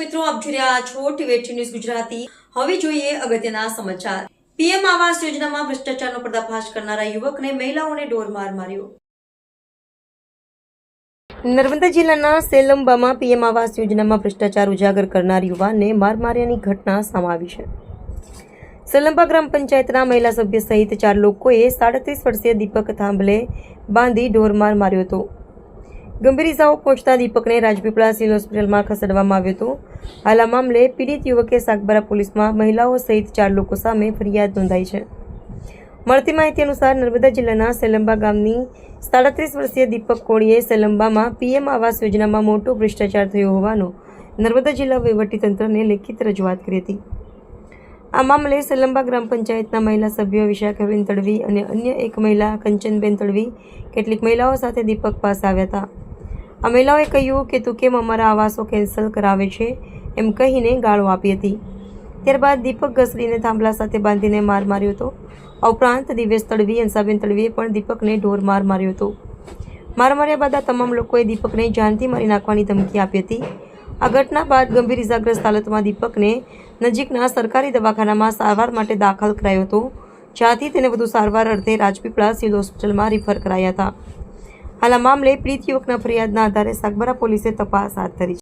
મિત્રો, આપ જોઈ રહ્યા છો ટીવી ન્યૂઝ ગુજરાતી. હવે જોઈએ અગત્યના સમાચાર. પીએમ આવાસ યોજનામાં ભ્રષ્ટાચારનો પર્દાફાશ કરનારા યુવકને મહિલાઓને માર માર્યો. નર્મદા જિલ્લાના સેલંબામાં પીએમ આવાસ યોજનામાં ભ્રષ્ટાચાર ઉજાગર કરનાર યુવાનને માર માર્યાની ઘટના સામે છે. સેલંબા ગ્રામ પંચાયતના મહિલા સભ્ય સહિત ચાર લોકોએ સાડત્રીસ વર્ષીય દીપક થાંભલે બાંધી ઢોરમાર માર્યો હતો. ગંભીર ઇજાઓ પહોંચતા દીપકને રાજપીપળા સિવિલ હોસ્પિટલમાં ખસેડવામાં આવ્યો હતો. હાલ આ મામલે પીડિત યુવકે સાગબારા પોલીસમાં મહિલાઓ સહિત ચાર લોકો સામે ફરિયાદ નોંધાઈ છે. મળતી માહિતી અનુસાર નર્મદા જિલ્લાના સેલંબા ગામની સાડત્રીસ વર્ષીય દીપક કોળીએ સેલંબામાં પીએમ આવાસ યોજનામાં મોટો ભ્રષ્ટાચાર થયો હોવાનો નર્મદા જિલ્લા વહીવટીતંત્રને લેખિત રજૂઆત કરી હતી. આ મામલે સેલંબા ગ્રામ પંચાયતના મહિલા સભ્યો વિશાખાબેન તડવી અને અન્ય એક મહિલા કંચનબેન તડવી, કેટલીક મહિલાઓ સાથે દીપક પાસે આવ્યા હતા. આ કહ્યું કે તું કેમ અમારા આવાસો કેન્સલ કરાવે છે? એમ કહીને ગાળો આપી હતી. ત્યારબાદ દીપક ઘસડીને થાંભલા સાથે બાંધીને માર માર્યો હતો. આ ઉપરાંત દિવેશ તળવી હંસાબેન તળવીએ પણ દીપકને ઢોર માર માર્યો હતો. માર માર્યા બાદ આ તમામ લોકોએ દીપકને જાનથી મારી નાખવાની ધમકી આપી હતી. આ ઘટના બાદ ગંભીર ઇજાગ્રસ્ત હાલતમાં દીપકને નજીકના સરકારી દવાખાનામાં સારવાર માટે દાખલ કરાયો હતો, જ્યાંથી તેને વધુ સારવાર અર્થે રાજપીપળા સિવિલ હોસ્પિટલમાં રિફર કરાયા હતા. હાલ આ મામલે પ્રીત યુવકના ફરિયાદના આધારે સાગબારા પોલીસે તપાસ હાથ ધરી છે.